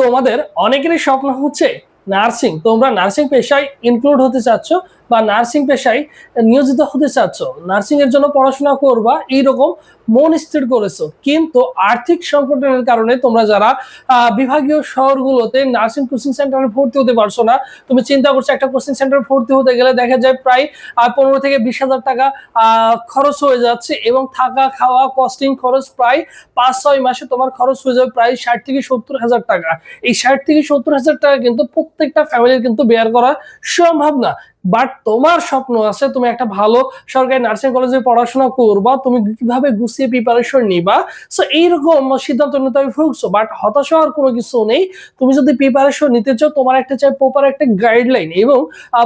তোমাদের অনেকেরই স্বপ্ন হচ্ছে নার্সিং। তোমরা নার্সিং পেশায় ইনক্লুড হতে চাচ্ছ। বা নার্সিং পেশায় নিয়োজিত হতে চাচ্ছ নার্সিং এর জন্য পড়াশোনা করবা, এইরকম মন স্থির করেছ। কিন্তু আর্থিক সংকটের কারণে তোমরা যারা বিভাগীয় শহরগুলোতে নার্সিং কোচিং সেন্টারে ভর্তি হতে পারছ না, তুমি চিন্তা করছ একটা কোচিং সেন্টারে ভর্তি হতে গেলে দেখা যায় প্রায় পনেরো থেকে বিশ হাজার টাকা খরচ হয়ে যাচ্ছে এবং থাকা, খাওয়া কস্টিং খরচ প্রায় পাঁচ, ছয় মাসে তোমার খরচ হয়ে যাবে প্রায় ষাট থেকে সত্তর হাজার টাকা। এই ষাট থেকে সত্তর হাজার টাকা কিন্তু প্রত্যেকটা ফ্যামিলির কিন্তু বেয়ার করা সম্ভব না। বাট তোমার স্বপ্ন আছে তুমি একটা ভালো সরকারি নার্সিং কলেজে পড়াশোনা করবা, তুমি কীভাবে গুছিয়ে প্রিপারেশন নিবা? সো এইরকম সিদ্ধান্ত নিতে আমি ভুগছো বাট হতাশ হওয়ার কোনো কিছু নেই। তুমি যদি প্রিপারেশন নিতে চাও, তোমার একটা চাই প্রপার একটা গাইডলাইন এবং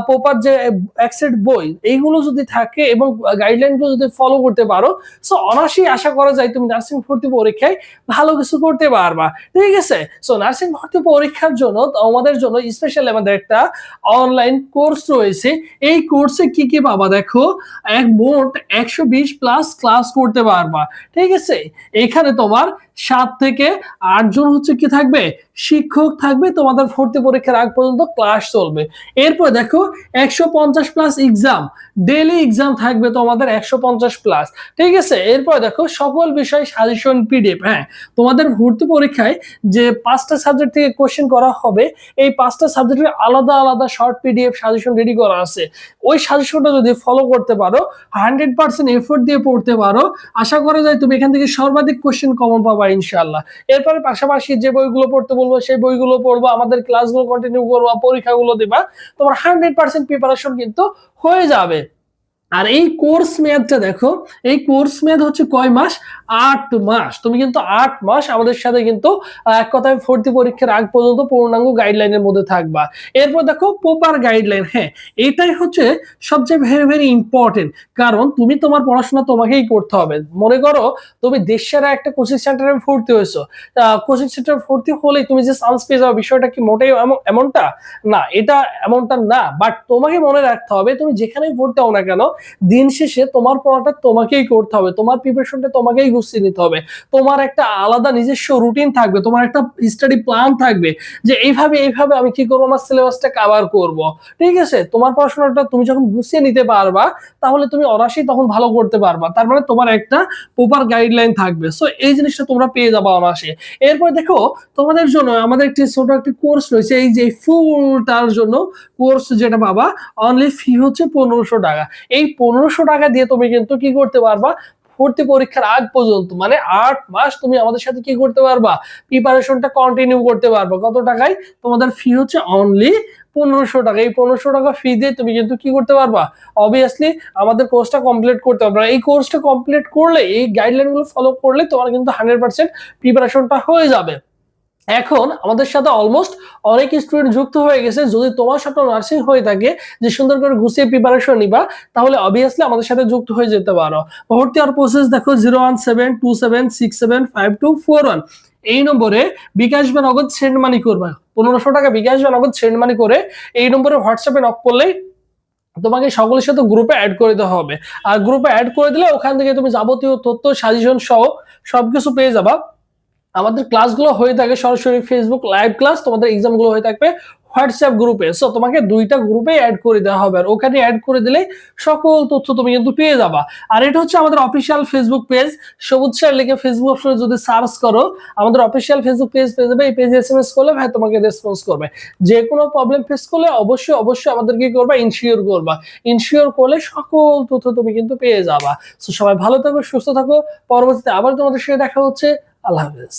প্রপার যে অ্যাক্সেট বই, এইগুলো যদি থাকে এবং গাইডলাইনগুলো যদি ফলো করতে পারো সো অনায়াসেই আশা করা যায় তুমি নার্সিং ভর্তি পরীক্ষায় ভালো কিছু করতে পারবা। ঠিক আছে? সো নার্সিং ভর্তি পরীক্ষার জন্য, আমাদের জন্য স্পেশাল আমাদের একটা অনলাইন কোর্স রয়েছে। এই কোর্সে কি কি পাবা দেখো? এক মোট একশো বিশ প্লাস ক্লাস করতে পারবা। ঠিক আছে? এখানে তোমার সাত থেকে আটজন হচ্ছে কি থাকবে? শিক্ষক থাকবে। তোমাদের ভর্তি পরীক্ষার আগ পর্যন্ত ক্লাস চলবে। এরপর দেখো, একশো পঞ্চাশ প্লাস এক্সাম ডেলি এক্সাম থাকবে তোমাদের একশো পঞ্চাশ প্লাস ঠিক আছে? এরপর দেখো, সকল বিষয় সাজেশন পিডিএফ হ্যাঁ তোমাদের ভর্তি পরীক্ষায় যে পাঁচটা সাবজেক্ট থেকে কোশ্চেন করা হবে, এই পাঁচটা সাবজেক্টের আলাদা আলাদা শর্ট পিডিএফ সাজেশন রেডি করা আছে। ওই সাজেশনটা যদি ফলো করতে পারো হান্ড্রেড পার্সেন্ট এফোর্ট দিয়ে পড়তে পারো, আশা করা যায় তুমি এখান থেকে সর্বাধিক কোশ্চেন কমন পাবা ইনশাল্লাহ এরপরে পাশাপাশি যে বইগুলো পড়তে বলব, সেই বইগুলো পড়ব, আমাদের ক্লাসগুলো কন্টিনিউ করব, পরীক্ষাগুলো দিবা, তোমার হান্ড্রেড পার্সেন্ট প্রিপারেশন কিন্তু হয়ে যাবে। আর এই কোর্স মেয়াদটা দেখো, এই কোর্স মেয়াদ হচ্ছে কয় মাস? আট মাস। তুমি কিন্তু আট মাস আমাদের সাথে কিন্তু এক কথায় ভর্তি পরীক্ষার আগ পর্যন্ত পূর্ণাঙ্গ গাইডলাইনের মধ্যে থাকবা। এরপর দেখো প্রপার গাইডলাইন হ্যাঁ এটাই হচ্ছে সবচেয়ে ভেরি ভেরি ইম্পর্টেন্ট কারণ তুমি তোমার পড়াশোনা তোমাকেই করতে হবে। মনে করো, তুমি দেশের একটা কোচিং সেন্টারে ভর্তি হয়েছো। কোচিং সেন্টারে ভর্তি হলেই তুমি যে চান্স পেয়ে যাও বিষয়টা কি মোটেই এমন- এমনটা? না, এটা এমনটা না। বাট তোমাকে মনে রাখতে হবে, তুমি যেখানেই ভর্তি হও না কেন দিন শেষে তোমার পড়াটা তোমাকেই করতে হবে, তোমার প্রিপারেশনটা তোমাকেই গুছিয়ে নিতে হবে। তোমার একটা আলাদা নিজস্ব রুটিন থাকবে, তোমার একটা স্টাডি প্ল্যান থাকবে যে এইভাবে এইভাবে আমি কি করব, আমার সিলেবাসটা কাভার করব। ঠিক আছে? তোমার পড়াশোনাটা তুমি যখন গুছিয়ে নিতে পারবা, তাহলে তুমি অনায়াসেই তখন ভালো করতে পারবা। তার মানে তোমার একটা প্রপার গাইডলাইন থাকবে। সো এই জিনিসটা তোমরা পেয়ে যাবা অনায়াসে। এরপর দেখো, তোমাদের জন্য আমাদের একটি ছোট একটি কোর্স রয়েছে, এই যে ফুলটার জন্য কোর্স যেটা পাবা অনলি ফি হচ্ছে পনেরোশো টাকা। এই পনেরোশো টাকা দিয়ে তুমি কিন্তু কি করতে পারবা? ভর্তি পরীক্ষার আগ পর্যন্ত মানে আট মাস তুমি আমাদের সাথে কি করতে পারবা? প্রিপারেশনটা কন্টিনিউ করতে পারবা। কত টাকায়? তোমাদের ফি হচ্ছে অনলি পনেরোশো টাকা। এই পনেরোশো টাকা ফি দিয়ে তুমি কিন্তু কি করতে পারবা? অবভিয়াসলি আমাদের কোর্সটা কমপ্লিট করতে পারবা এই কোর্সটা কমপ্লিট করলে, এই গাইডলাইনগুলো ফলো করলে তোমার কিন্তু হান্ড্রেড পার্সেন্ট প্রিপারেশনটা হয়ে যাবে। এখন আমাদের সাথে অলমোস্ট অনেক স্টুডেন্ট যুক্ত হয়ে গেছে। যদি তোমার স্বপ্ন নার্সিং হয়ে থাকে, যে সুন্দর করে গুছিয়ে প্রিপারেশন নিবা, তাহলে অবভিয়াসলি আমাদের সাথে যুক্ত হয়ে যেতে পারো। ভর্তি হওয়ার প্রসেস দেখো zero one seven two seven six seven five two four one এই নম্বরে বিকাশ বা নগদ সেন্ড মানি করবা। পনেরোশো টাকা বিকাশ বা নগদ সেন্ড মানি করে এই নম্বরে হোয়াটসঅ্যাপে নক করলেই তোমাকে সকলের সাথে গ্রুপে অ্যাড করে দিতে হবে। আর গ্রুপে অ্যাড করে দিলে ওখান থেকে তুমি যাবতীয় তথ্য সাজেশন সহ সবকিছু পেয়ে যাবা। আমাদের ক্লাসগুলো হয়ে থাকে সরাসরি ফেসবুক লাইভ ক্লাস তোমাদের এক্সামগুলো হয়ে থাকবে হোয়াটসঅ্যাপ গ্রুপে সো তোমাকে দুইটা গ্রুপে অ্যাড করে দেওয়া হবে। আর ওখানে অ্যাড করে দিলে সকল তথ্য তুমি কিন্তু পেয়ে যাবা। আর এটা হচ্ছে আমাদের অফিসিয়াল ফেসবুক পেজ সবুজ স্যার লিখে ফেসবুক অপশনে যদি সার্চ করো, আমাদের অফিসিয়াল ফেসবুক পেজ পেয়ে যাবে। এই পেজে এস এম এস করলে ভাই তোমাকে রেসপন্স করবে। যে কোনো প্রবলেম ফেস করলে অবশ্যই অবশ্যই আমাদের কি করবা? ইনশিওর করবা। ইনশিওর করলে সকল তথ্য তুমি কিন্তু পেয়ে যাবা। সো সবাই ভালো থাকো, সুস্থ থাকো। পরবর্তীতে আবার তোমাদের সাথে দেখা হচ্ছে। আল্লাহ হাফেজ